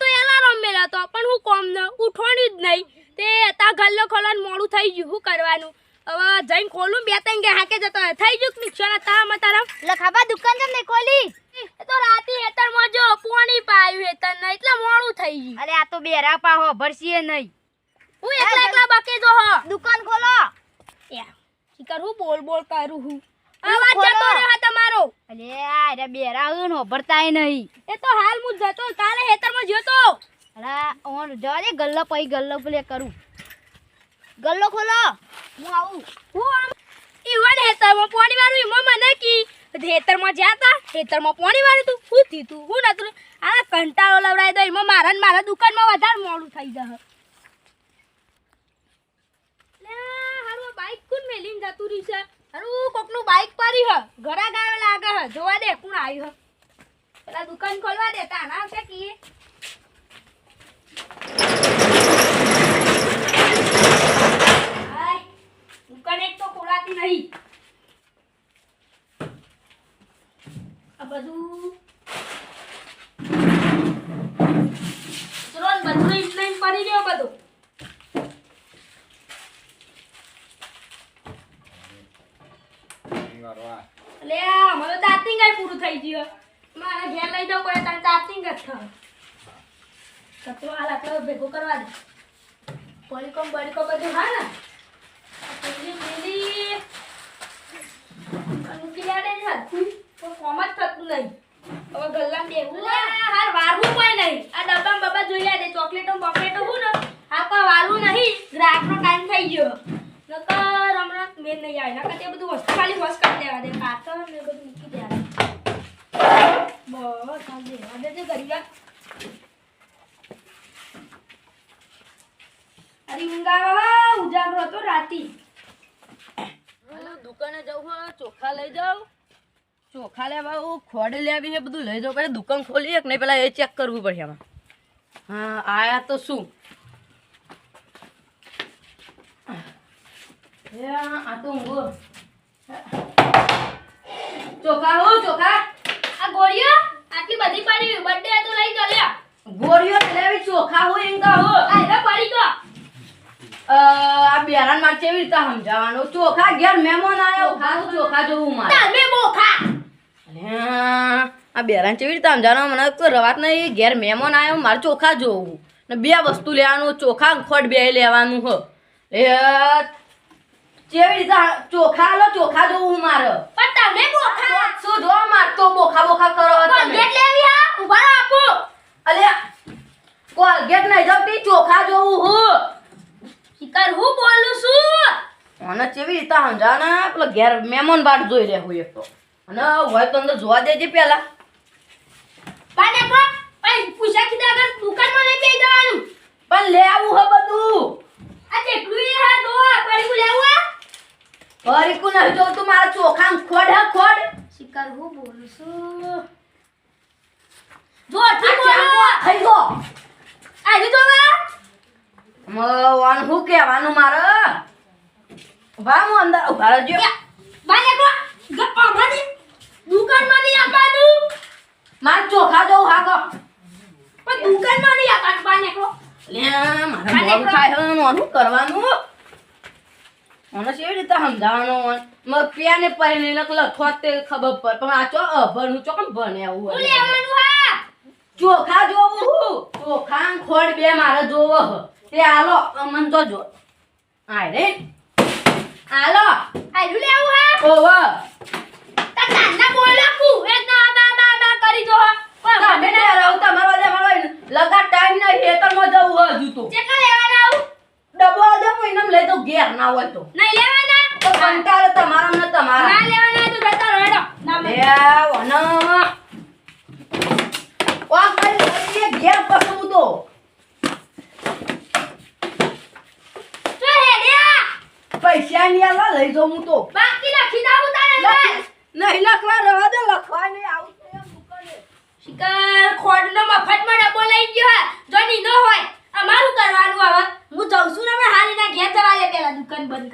તો એલાર્મ મેળ્યો તો પણ હું કોમ ન ઉઠવાની જ નહીં. તે તા ગલ્લો ખોલવાનું મોડું થઈ ગયું શું કરવાનું? હવે જઈને ખોલું બે ત્રણ કે હાકે જતો થઈ ગયું નુકસાન તા તારા લખાબા દુકાન જમ નહીં ખોલી? એ તો રાતે હેતર જો પોણી પાયું હેતર ને એટલે મોડું થઈ ગયું. અરે આ તો બેરા પાહો ભરસીએ નહીં. હું એકલા એકલા બાકી જો હો. દુકાન ખોલો. યા શિકર હું બોલ બોલ કરું હું? જતો તમારો. આ બેરા હું નો ભરતાય નહીં. એ તો હાલ હું જતો કાલે હેતરમાં જ્યો તો અલા ઓન જવા દે ગલ્લો પઈ ગલ્લો પેલે કરું. ગલ્લો ખોલો. હું આવું. હું આમ ઈવન હેતરમાં પોણી વાળું ઈમાં મને કી હેતરમાં જ્યાં તા હેતરમાં પોણી વાળું તું. તું હું નતું આ કંટાળો લવડાય દો એમાં મારા ને મારા દુકાનમાં વધારે મોડું થઈ જશે હારું બાઈક કોણ મેલીને જતું રહી છે? હારું કોકનું બાઈક પાડી હ. ઘરા ગાયો લાગે હ. જોવા દે, કોણ આવ્યું હ? પેલા દુકાન ખોલવા દે તાના આવશે કીએ હાય દુકાન એક તો ખોલાતી નહીં આ બધું ચલો ને બધું લઈને લઈને પડી ગયો બધું મને દાંતિંગ આય પૂરું થઈ ગયું મારે ઘેર લઈ જાવ કોઈ તારે દાંતિંગ જ ભેગો કરવા દે. પડીકો બડીકો બધું હા ને? પેલી પેલી. મૂકી દે ને હરખું. કોમ જ થતું નહીં. હવે હાર વારવું કોઈ નહીં. આ ડબ્બામાં બબ્બા જોઈ લે ચોકલેટો બોકલેટો હું ને? આ કોઈ વારવું નહીં. ગ્રાહકનો ટાઈમ થઈ ગયો. નકર હમણાં મેં નહીં આવે નકર તે બધું વસ્તુ ખાલી કાતર ને બધું મૂકી દે. બસ આ દેવા દે જે ગરીબા અરે ઊંઘ આવે હો, ઉજાગરો હતો રાતી. દુકાને જવું હોય ચોખા લઈ જાવ ચોખા લેવા હું ખોડ લેવી છે બધું લઈ જાવ પહેલાં દુકાન ખોલી એક નહીં પેલા એ ચેક કરવું પડશે આમાં. હા આયા તો શું? આ તો ઊંઘો. ચોખા હો ચોખા. આ ગોળીઓ? આટલી બધી પડી બર્થડે તો લઈ ચાલ્યા ગોળીઓ લેવી ચોખા હો એમ કહો આ પડી ગયો આ બેરાનમાં કેવી રીતે સમજાવવાનું? ચોખા ઘેર મહેમાન આવ્યો ખાસ ચોખા જોવું મારે. તમે બોખા. આ બેરાન કેવી રીતે સમજાવવાનું? મને તો રવાત નહીં ઘેર મહેમાન આવ્યો મારે ચોખા જોવું. ને બે વસ્તુ લેવાનું ચોખા ખોટ બે લેવાનું હો. એ કેવી રીતે ચોખા લો ચોખા જોવું મારે. પણ તમે બોખા. શું માર? તો બોખા બોખા કરો તમે. લેવી આ ઊભા આપો. અલ્યા કોલગેટ નહીં જતી ચોખા જોવું હું શિકાર હું બોલું છું? અને કેવી રીતે સમજાવવાના પેલો ઘેર મહેમાન બાટ જોઈ રહ્યા હોય તો. અને હોય તો અંદર જોવા દેજે પેલા. પાને પણ પણ પૂછા કીધા આગળ દુકાનમાં નહીં જવાનું. પણ લે આવું હે બધું. આ કેટલું હા દો પડી લેવું આ હરીકું નહીં જોતું મારા ચોખામ ખોડ હે ખોડ. શિકાર હું બોલું છું? જો ઠીક બોલો. થઈ ગયો આજે તો વા મવાનું શું કહેવાનું મારે? ઊભા હું અંદર ઊભા રહેજો બાને કો ગપ્પા મારી દુકાનમાં નહીં આવવાનું મારે ચોખા જો હા કો પણ દુકાનમાં નહીં આવવાનું બાને કો. લે મારે મોડું થાય હે કરવાનું? મને કેવી રીતે સમજાવવાનું મગ પ્યાને પહેરીને લખો તે ખબર પડે. પણ આ ચો અભરનું ચોકમ ભણે આવું હું હોય. લેવાનું હા? ચોખા જોવું હું. ચોખા ખોડ બે મારે જોવો તે આલો અમન તો જો. આય રે. આલો આયુ લેવું હા? ઓવ. તા તાના બોલા કુ? એ ના ના ના ના કરી જો પણ તમે ને રહો તમારો જે મારો લગા ટાઈમ નહીં એ જવું હ હજુ તો ચેકા લેવાના આવું ડબો દે હું એનમ લઈ તો ઘેર ના હોય તો. નહીં લેવાના? તો કંટાળો તમારા ને તમારા. ના લેવાના તો જતો રડો ના લે વનો વા કરી કરી ઘેર પસવું તો. તો પૈસા ની આલા લઈ જાઉં હું તો. બાકી લખી દઉં તારે નહીં લખવા રહેવા દે લખવા નહીં આવું તો. શિકાર ખોડનો મફતમાં ડબ્બો લઈ ગયો જો ની ન હોય અમારું કરવાનું હવે. હું જઉં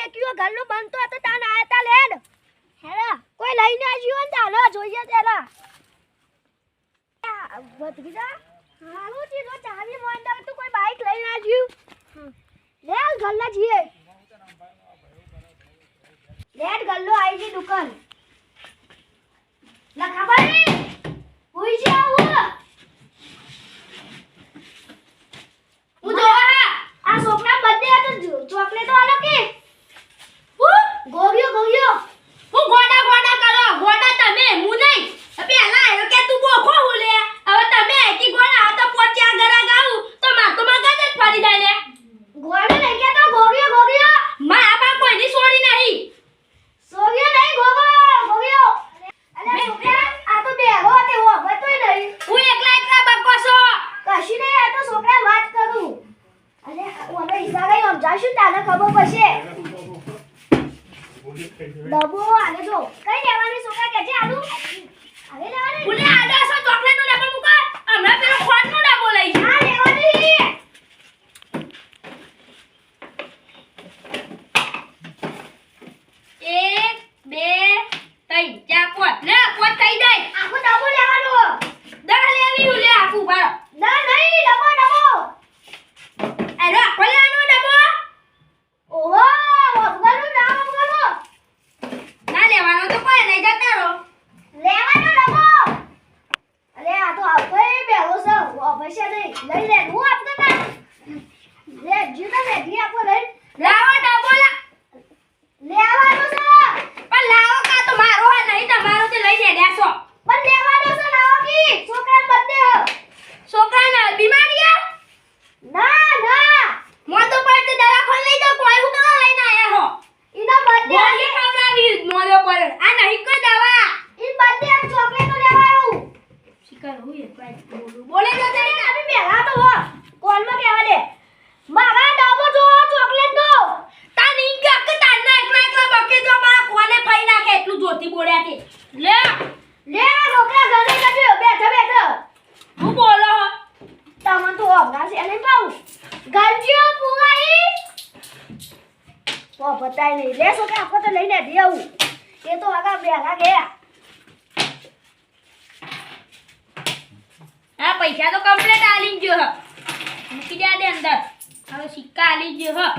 પેટીઓ ઘરનું બનતો હતો તાન આયતા લેન હેરા, કોઈ લઈને આવ્યો ને તાનો જોઈએ તેરા વધગી જા. હાલો ચીરો ચાવી મોંડા તો કોઈ બાઈક લઈને આવ્યું. લે ગલ્લા જીએ. લેટ ગલ્લો આવી જી દુકાન. લખાબારી હોઈ જાવ હું જોવા, આ સોપના બધે આ તો વાળો કે? બોલું જો તે તમે બેહા તો હો. કોલમાં કહેવા દે. મારા ડબો જો ચોકલેટ નો. તા નહીં કે કે ના એકલા એકલા બકે જો મારા કોને ફાઈ નાખે એટલું જોતી બોલ્યા તે. લે. લે છોકરા ઘરે જજો. બેઠા, બેઠો. હું બોલો તમને તો છે નહીં પાઉં ગંજીઓ પુગાઈ તો બતાય નહીં. લે, છોકરા આપણે તો લઈને દે આવું એ તો આગા બેઠા ગયા. પૈસા તો કમ્પ્લીટ આલી ગયો મૂકી દે અંદર. હવે સિક્કા આલી ગયો